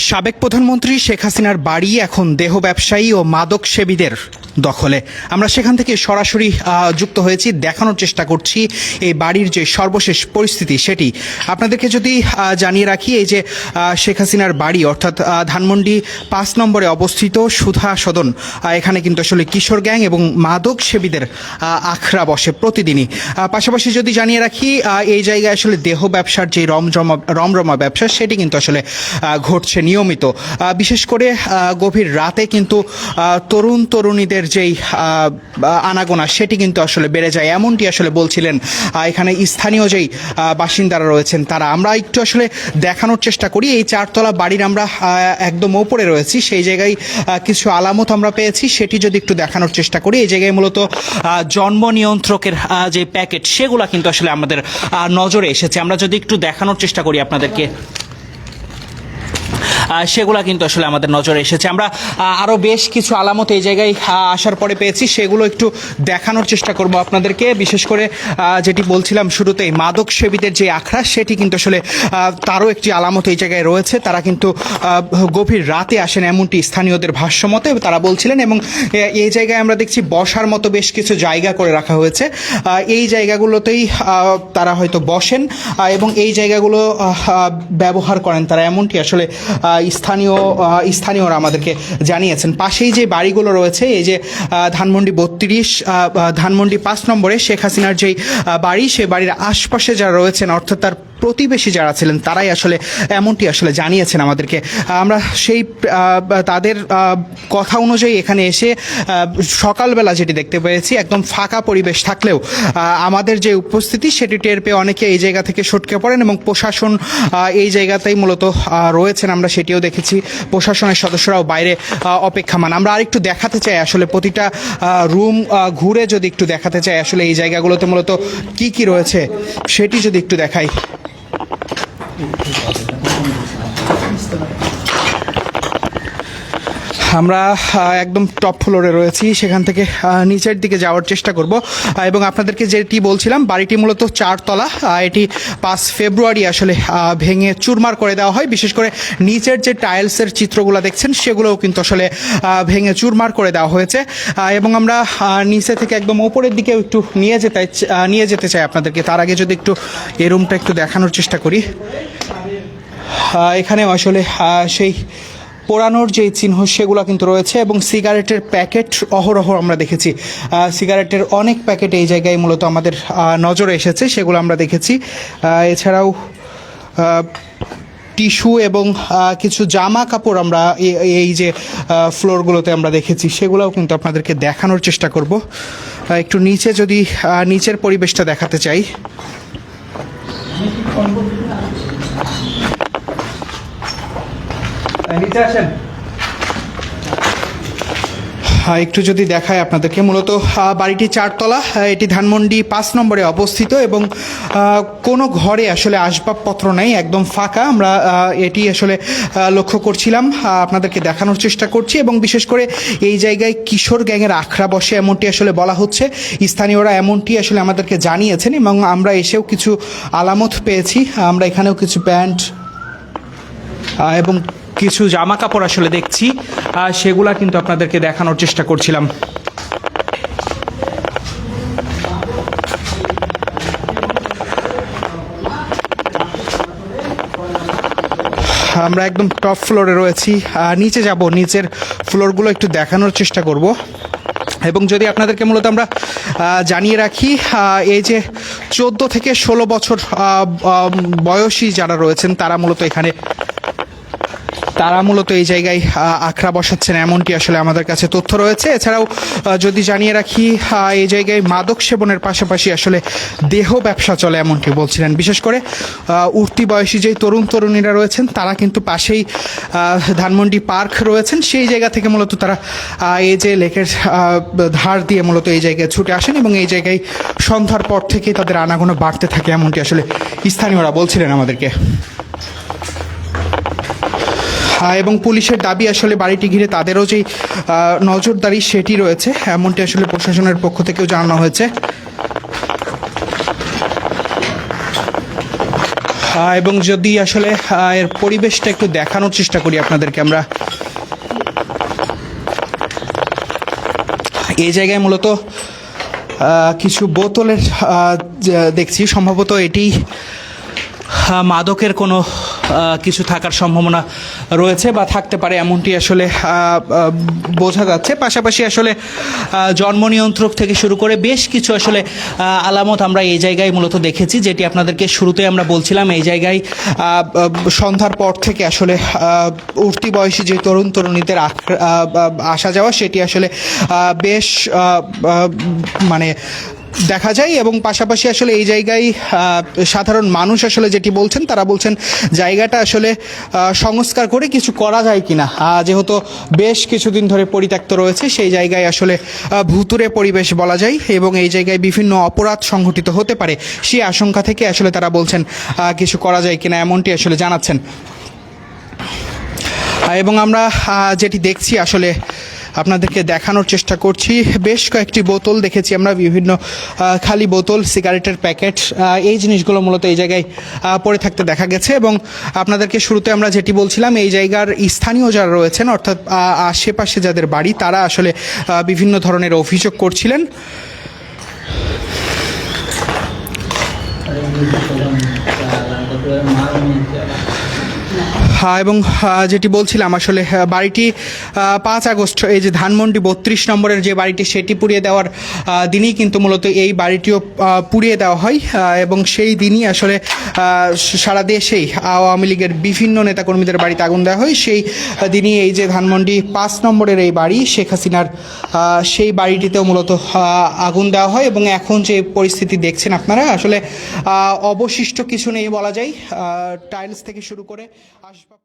সাবেক প্রধানমন্ত্রী শেখ হাসিনার বাড়ি এখন দেহ ব্যবসায়ী ও মাদক সেবীদের দখলে। আমরা সেখান থেকে সরাসরি যুক্ত হয়েছি, দেখানোর চেষ্টা করছি এই বাড়ির যে সর্বশেষ পরিস্থিতি সেটি। আপনাদেরকে যদি জানিয়ে রাখি, এই যে শেখ হাসিনার বাড়ি, অর্থাৎ ধানমন্ডি পাঁচ নম্বরে অবস্থিত সুধা সদন এখানে কিন্তু আসলে কিশোর গ্যাং এবং মাদক সেবীদের আখড়া বসে প্রতিদিনই। পাশাপাশি যদি জানিয়ে রাখি এই জায়গায় আসলে দেহ ব্যবসার যে রমজমা, রমরমা ব্যবসা, সেটি কিন্তু আসলে ঘটছে নিয়মিত। বিশেষ করে গভীর রাতে কিন্তু তরুণ তরুণীদের যেই আনাগোনা, সেটি কিন্তু আসলে বেড়ে যায়। এমনটি আসলে বলছিলেন এখানে স্থানীয় যেই বাসিন্দারা রয়েছেন তারা। আমরা একটু আসলে দেখানোর চেষ্টা করি। এই চারতলা বাড়ির আমরা একদম ওপরে রয়েছি। সেই জায়গায় কিছু আলামত আমরা পেয়েছি। সেটি যদি একটু দেখানোর চেষ্টা করি, এই জায়গায় মূলত জন্ম নিয়ন্ত্রকের যে প্যাকেট, সেগুলা কিন্তু আসলে আমাদের নজরে এসেছে। আমরা যদি একটু দেখানোর চেষ্টা করি আপনাদেরকে। সেগুলা কিন্তু আসলে আমাদের নজরে এসেছে। আমরা আরও বেশ কিছু আলামত এই জায়গায় আসার পরে পেয়েছি। সেগুলো একটু দেখানোর চেষ্টা করব আপনাদেরকে। বিশেষ করে যেটি বলছিলাম শুরুতেই মাদক সেবীদের যে আখড়া, সেটি কিন্তু আসলে তারও একটি আলামত এই জায়গায় রয়েছে। তারা কিন্তু গভীর রাতে আসেন এমনটি স্থানীয়দের ভাষ্য মতে তারা বলছিলেন এবং এই জায়গায় আমরা দেখছি বসার মতো বেশ কিছু জায়গা করে রাখা হয়েছে। এই জায়গাগুলোতেই তারা হয়তো বসেন এবং এই জায়গাগুলো ব্যবহার করেন তারা। এমনটি আসলে স্থানীয় স্থানীয়রা আমাদেরকে জানিয়েছেন। পাশেই যে বাড়িগুলো রয়েছে, এই যে ধানমন্ডি বত্রিশ ধানমন্ডি পাঁচ নম্বরে শেখ হাসিনার যেই বাড়ি, সে বাড়ির আশপাশে যারা রয়েছেন, অর্থাৎ তার প্রতিবেশী যারা ছিলেন, তারাই আসলে এমনটি আসলে জানিয়েছেন আমাদেরকে। আমরা সেই তাদের কথা অনুযায়ী এখানে এসে সকালবেলা যেটি দেখতে পেয়েছি, একদম ফাঁকা পরিবেশ থাকলেও আমাদের যে উপস্থিতি, সেটি টের পেয়ে অনেকে এই জায়গা থেকে সটকে পড়েন এবং প্রশাসন এই জায়গাতেই মূলত রয়েছেন। আমরা সেটিও দেখেছি। প্রশাসনের সদস্যরাও বাইরে অপেক্ষামান। আমরা আরেকটু দেখাতে চাই আসলে প্রতিটা রুম ঘুরে যদি একটু দেখাতে চাই আসলে এই জায়গাগুলোতে মূলত কি কি রয়েছে, সেটি যদি একটু দেখাই। Thank you. আমরা একদম টপ ফ্লোরে রয়েছি। সেখান থেকে নিচের দিকে যাওয়ার চেষ্টা করব। এবং আপনাদেরকে যেটি বলছিলাম বাড়িটি মূলত চারতলা। এটি পাঁচ ফেব্রুয়ারি আসলে ভেঙে চুরমার করে দেওয়া হয়। বিশেষ করে নিচের যে টাইলসের চিত্রগুলো দেখছেন সেগুলোও কিন্তু আসলে ভেঙে চুরমার করে দেওয়া হয়েছে। এবং আমরা নিচে থেকে একদম ওপরের দিকে একটু নিয়ে যেতে নিয়ে যেতে চাই আপনাদেরকে। তার আগে যদি একটু এই রুমটা একটু দেখানোর চেষ্টা করি। আহ, এখানে আসলে সেই পোড়ানোর যে চিহ্ন সেগুলো কিন্তু রয়েছে এবং সিগারেটের প্যাকেট অহরহ আমরা দেখেছি। সিগারেটের অনেক প্যাকেট এই জায়গায় মূলত আমাদের নজরে এসেছে, সেগুলো আমরা দেখেছি। এছাড়াও টিস্যু এবং কিছু জামা কাপড় আমরা এই যে ফ্লোরগুলোতে আমরা দেখেছি, সেগুলোও কিন্তু আপনাদেরকে দেখানোর চেষ্টা করব। একটু নিচে যদি নিচের পরিবেশটা দেখাতে চাই। নিচে আসেন হ্যাঁ, একটু যদি দেখায় আপনাদেরকে মূলত বাড়িটি চারতলা এটি ধানমন্ডি পাঁচ নম্বরে অবস্থিত এবং কোনো ঘরে আসলে আসবাবপত্র নেই একদম ফাঁকা। আমরা এটি আসলে লক্ষ্য করছিলাম আপনাদেরকে দেখানোর চেষ্টা করছি এবং বিশেষ করে এই জায়গায় কিশোর গ্যাংয়ের আখড়া বসে এমনটি আসলে বলা হচ্ছে। স্থানীয়রা এমনটি আসলে আমাদেরকে জানিয়েছেন এবং আমরা এসেও কিছু আলামত পেয়েছি। আমরা এখানেও কিছু প্যান্ট এবং কিছু জামা কাপড় আসলে দেখছি সেগুলা কিন্তু আপনাদেরকে দেখানোর চেষ্টা করছিলাম। আমরা একদম টপ ফ্লোরে রয়েছি নিচে যাব, নিচের ফ্লোরগুলো একটু দেখানোর চেষ্টা করব। এবং যদি আপনাদেরকে মূলত আমরা জানিয়ে রাখি এই যে চোদ্দ থেকে ষোলো বছর বয়সী যারা রয়েছেন, তারা মূলত এখানে তারা মূলত এই জায়গায় আখড়া বসাচ্ছেন এমনটি আসলে আমাদের কাছে তথ্য রয়েছে। এছাড়াও যদি জানিয়ে রাখি এই জায়গায় মাদক সেবনের পাশাপাশি আসলে দেহ ব্যবসা চলে এমনটি বলছিলেন। বিশেষ করে উঠতি বয়সী যেই তরুণ তরুণীরা রয়েছেন, তারা কিন্তু পাশেই ধানমন্ডি পার্ক রয়েছেন। সেই জায়গা থেকে মূলত তারা এই যে লেকের ধার দিয়ে মূলত এই জায়গায় ছুটে আসেন এবং এই জায়গায় সন্ধ্যার পর থেকেই তাদের আনাগোনা বাড়তে থাকে, এমনটি আসলে স্থানীয়রা বলছিলেন আমাদেরকে। এবং পুলিশের দাবি আসলে বাড়িটি ঘিরে তাদেরও যেই নজরদারি সেটি রয়েছে এমনটি আসলে প্রশাসনের পক্ষ থেকেও জানানো হয়েছে। আহ, এবং যদি আসলে এর পরিবেশটা একটু দেখানোর চেষ্টা করি আপনাদেরকে আমরা। এই জায়গায় মূলত কিছু বোতলের দেখছি সম্ভবত এটি মাদকের কোনো কিছু থাকার সম্ভাবনা রয়েছে বা থাকতে পারে এমনটি আসলে বোঝা যাচ্ছে। পাশাপাশি আসলে জন্ম নিয়ন্ত্রক থেকে শুরু করে বেশ কিছু আসলে আলামত আমরা এই জায়গায় মূলত দেখেছি, যেটি আপনাদেরকে শুরুতে আমরা বলছিলাম। এই জায়গায় সন্ধ্যার পর থেকে আসলে উঠতি বয়সী যে তরুণ তরুণীদের আসা যাওয়া, সেটি আসলে বেশ মানে দেখা যায় এবং পাশাপাশি আসলে এই জায়গায় সাধারণ মানুষ আসলে যেটি বলছেন, তারা বলছেন জায়গাটা আসলে সংস্কার করে কিছু করা যায় কি না যেহেতু বেশ কিছুদিন ধরে পরিত্যক্ত রয়েছে, সেই জায়গায় আসলে ভুতুরে পরিবেশ বলা যায় এবং এই জায়গায় বিভিন্ন অপরাধ সংঘটিত হতে পারে। সেই আশঙ্কা থেকে আসলে তারা বলছেন কিছু করা যায় কিনা এমনটি আসলে জানাচ্ছেন। এবং আমরা যেটি দেখছি আসলে আপনাদেরকে দেখানোর চেষ্টা করছি। বেশ কয়েকটি বোতল দেখেছি আমরা, বিভিন্ন খালি বোতল, সিগারেটের প্যাকেট এই জিনিসগুলো মূলত এই জায়গায় পড়ে থাকতে দেখা গেছে এবং আপনাদেরকে শুরুতে আমরা যেটি বলছিলাম, এই জায়গার স্থানীয় যারা রয়েছেন, অর্থাৎ আশেপাশে যাদের বাড়ি, তারা আসলে বিভিন্ন ধরনের অভিযোগ করছিলেন। এবং আহ, যেটি বলছিলাম আসলে বাড়িটি পাঁচ আগস্ট এই যে ধানমন্ডি বত্রিশ নম্বরের যে বাড়িটি সেটি পুড়িয়ে দেওয়ার দিনই কিন্তু মূলত এই বাড়িটিও পুড়িয়ে দেওয়া হয় এবং সেই দিনই আসলে সারা দেশেই আওয়ামী লীগের বিভিন্ন নেতাকর্মীদের বাড়িতে আগুন দেওয়া হয়। সেই দিনই এই যে ধানমন্ডি পাঁচ নম্বরের এই বাড়ি শেখ হাসিনার সেই বাড়িটিতেও মূলত আগুন দেওয়া হয় এবং এখন যে পরিস্থিতি দেখছেন আপনারা আসলে অবশিষ্ট কিছু নেই বলা যায়। টাইলস থেকে শুরু করে Ahşap